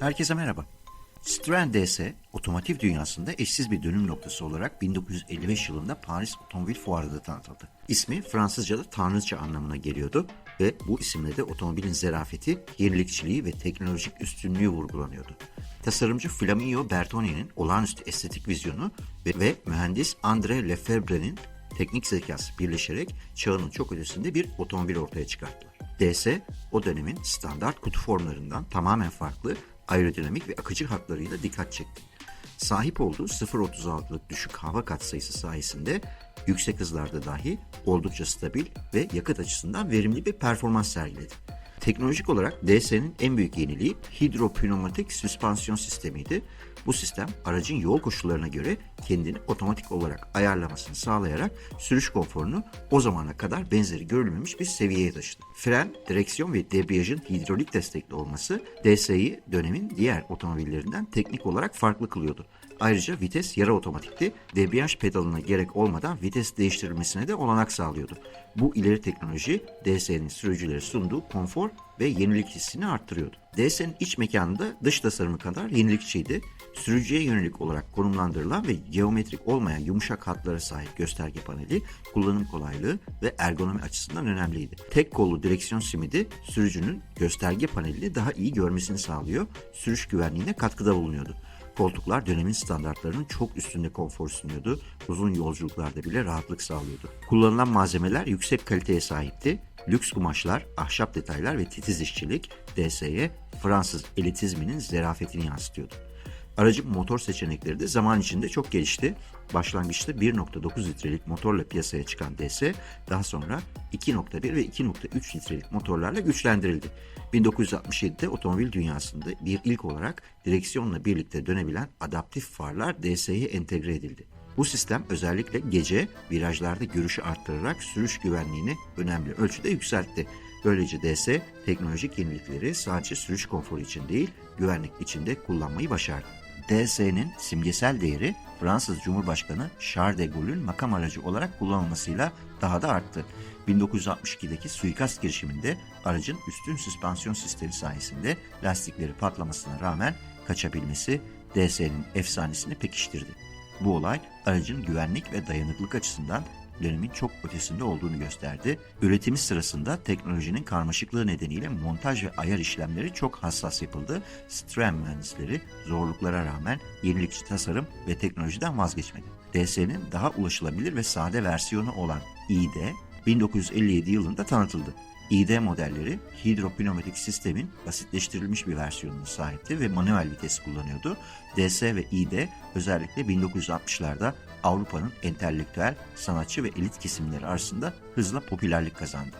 Herkese merhaba. Citroen DS, otomotiv dünyasında eşsiz bir dönüm noktası olarak 1955 yılında Paris Otomobil Fuarı'nda tanıtıldı. İsmi Fransızca'da tanrıça anlamına geliyordu ve bu isimle de otomobilin zerafeti, yenilikçiliği ve teknolojik üstünlüğü vurgulanıyordu. Tasarımcı Flaminio Bertoni'nin olağanüstü estetik vizyonu ve, ve mühendis André Lefebvre'nin teknik zekası birleşerek çağının çok ötesinde bir otomobil ortaya çıkarttılar. DS, o dönemin standart kutu formlarından tamamen farklı aerodinamik ve akıcı hatlarıyla dikkat çekti. Sahip olduğu 0.36'lık düşük hava katsayısı sayesinde yüksek hızlarda dahi oldukça stabil ve yakıt açısından verimli bir performans sergiledi. Teknolojik olarak DS'nin en büyük yeniliği hidropneumatik süspansiyon sistemiydi. Bu sistem aracın yol koşullarına göre kendini otomatik olarak ayarlamasını sağlayarak sürüş konforunu o zamana kadar benzeri görülmemiş bir seviyeye taşıdı. Fren, direksiyon ve debriyajın hidrolik destekli olması DS'yi dönemin diğer otomobillerinden teknik olarak farklı kılıyordu. Ayrıca vites yarı otomatikti. Debriyaj pedalına gerek olmadan vites değiştirilmesine de olanak sağlıyordu. Bu ileri teknoloji DS'nin sürücülere sunduğu konfor ve yenilik hissini arttırıyordu. DS'nin iç mekanında dış tasarımı kadar yenilikçiydi. Sürücüye yönelik olarak konumlandırılan ve geometrik olmayan yumuşak hatlara sahip gösterge paneli kullanım kolaylığı ve ergonomi açısından önemliydi. Tek kollu direksiyon simidi sürücünün gösterge panelini daha iyi görmesini sağlıyor, sürüş güvenliğine katkıda bulunuyordu. Koltuklar dönemin standartlarının çok üstünde konfor sunuyordu. Uzun yolculuklarda bile rahatlık sağlıyordu. Kullanılan malzemeler yüksek kaliteye sahipti. Lüks kumaşlar, ahşap detaylar ve titiz işçilik DS'ye Fransız elitizminin zerafetini yansıtıyordu. Aracın motor seçenekleri de zaman içinde çok gelişti. Başlangıçta 1.9 litrelik motorla piyasaya çıkan DS, daha sonra 2.1 ve 2.3 litrelik motorlarla güçlendirildi. 1967'de otomobil dünyasında bir ilk olarak direksiyonla birlikte dönebilen adaptif farlar DS'ye entegre edildi. Bu sistem özellikle gece virajlarda görüşü arttırarak sürüş güvenliğini önemli ölçüde yükseltti. Böylece DS teknolojik yenilikleri sadece sürüş konforu için değil, güvenlik için de kullanmayı başardı. DS'nin simgesel değeri Fransız Cumhurbaşkanı Charles de Gaulle'ün makam aracı olarak kullanılmasıyla daha da arttı. 1962'deki suikast girişiminde aracın üstün süspansiyon sistemi sayesinde lastikleri patlamasına rağmen kaçabilmesi DS'nin efsanesini pekiştirdi. Bu olay aracın güvenlik ve dayanıklık açısından dönemin çok ötesinde olduğunu gösterdi. Üretimi sırasında teknolojinin karmaşıklığı nedeniyle montaj ve ayar işlemleri çok hassas yapıldı. Citroen mühendisleri zorluklara rağmen yenilikçi tasarım ve teknolojiden vazgeçmedi. DS'nin daha ulaşılabilir ve sade versiyonu olan ID 1957 yılında tanıtıldı. ID modelleri hidropneumatik sistemin basitleştirilmiş bir versiyonuna sahipti ve manuel vites kullanıyordu. DS ve ID özellikle 1960'larda Avrupa'nın entelektüel, sanatçı ve elit kesimleri arasında hızla popülerlik kazandı.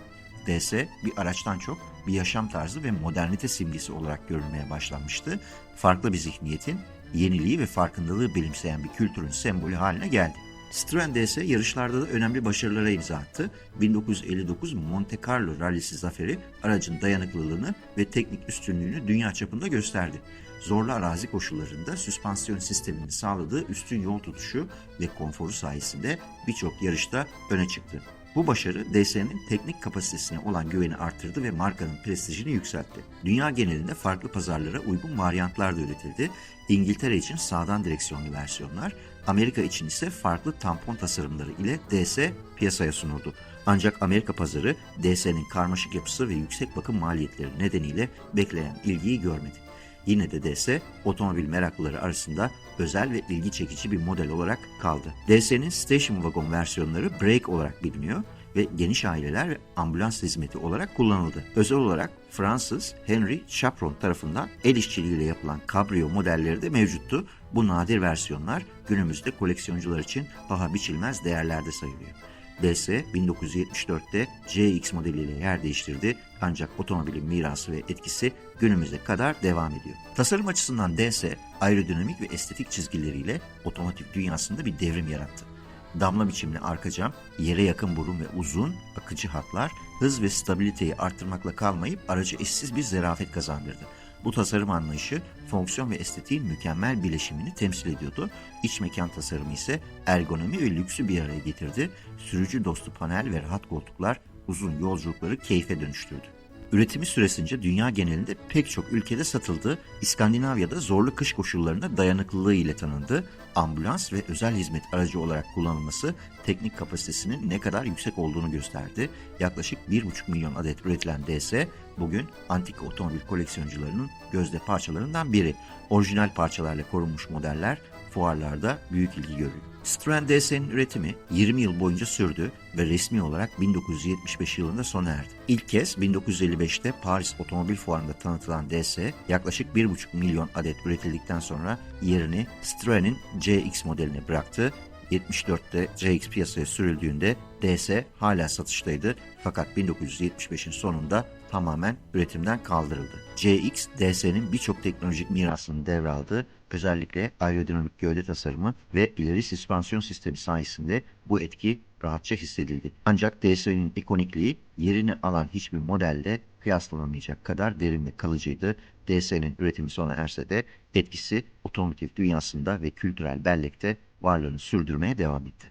DS bir araçtan çok bir yaşam tarzı ve modernite simgesi olarak görülmeye başlanmıştı. Farklı bir zihniyetin, yeniliği ve farkındalığı benimseyen bir kültürün sembolü haline geldi. Citroen DS yarışlarda da önemli başarılara imza attı. 1959 Monte Carlo rallisi zaferi aracın dayanıklılığını ve teknik üstünlüğünü dünya çapında gösterdi. Zorlu arazi koşullarında süspansiyon sisteminin sağladığı üstün yol tutuşu ve konforu sayesinde birçok yarışta öne çıktı. Bu başarı DS'nin teknik kapasitesine olan güveni arttırdı ve markanın prestijini yükseltti. Dünya genelinde farklı pazarlara uygun varyantlar da üretildi. İngiltere için sağdan direksiyonlu versiyonlar, Amerika için ise farklı tampon tasarımları ile DS piyasaya sunuldu. Ancak Amerika pazarı DS'nin karmaşık yapısı ve yüksek bakım maliyetleri nedeniyle beklenen ilgiyi görmedi. Yine de DS otomobil meraklıları arasında özel ve ilgi çekici bir model olarak kaldı. DS'nin station wagon versiyonları brake olarak biliniyor ve geniş aileler ve ambulans hizmeti olarak kullanıldı. Özel olarak Fransız Henry Chapron tarafından el işçiliğiyle yapılan kabrio modelleri de mevcuttu. Bu nadir versiyonlar günümüzde koleksiyoncular için paha biçilmez değerlerde sayılıyor. DS 1974'te CX modeliyle yer değiştirdi ancak otomobilin mirası ve etkisi günümüze kadar devam ediyor. Tasarım açısından DS aerodinamik ve estetik çizgileriyle otomotiv dünyasında bir devrim yarattı. Damla biçimli arka cam, yere yakın burun ve uzun, akıcı hatlar hız ve stabiliteyi arttırmakla kalmayıp aracı eşsiz bir zerafet kazandırdı. Bu tasarım anlayışı fonksiyon ve estetiğin mükemmel bileşimini temsil ediyordu. İç mekan tasarımı ise ergonomi ve lüksü bir araya getirdi. Sürücü dostu panel ve rahat koltuklar uzun yolculukları keyfe dönüştürdü. Üretimi süresince dünya genelinde pek çok ülkede satıldı. İskandinavya'da zorlu kış koşullarına dayanıklılığı ile tanındı. Ambulans ve özel hizmet aracı olarak kullanılması teknik kapasitesinin ne kadar yüksek olduğunu gösterdi. Yaklaşık 1,5 milyon adet üretilen DS bugün antik otomobil koleksiyoncularının gözde parçalarından biri. Orijinal parçalarla korunmuş modeller fuarlarda büyük ilgi görüyor. Citroen DS'nin üretimi 20 yıl boyunca sürdü ve resmi olarak 1975 yılında sona erdi. İlk kez 1955'te Paris Otomobil Fuarı'nda tanıtılan DS yaklaşık 1,5 milyon adet üretildikten sonra yerini Citroen'in CX modeline bıraktı 74'te CX piyasaya sürüldüğünde DS hala satıştaydı fakat 1975'in sonunda tamamen üretimden kaldırıldı. CX, DS'nin birçok teknolojik mirasını devraldı. Özellikle aerodinamik gövde tasarımı ve ileri süspansiyon sistemi sayesinde bu etki rahatça hissedildi. Ancak DS'nin ikonikliği yerini alan hiçbir modelle kıyaslanamayacak kadar derin ve kalıcıydı. DS'nin üretimi sona erse de etkisi otomotiv dünyasında ve kültürel bellekte varlığını sürdürmeye devam etti.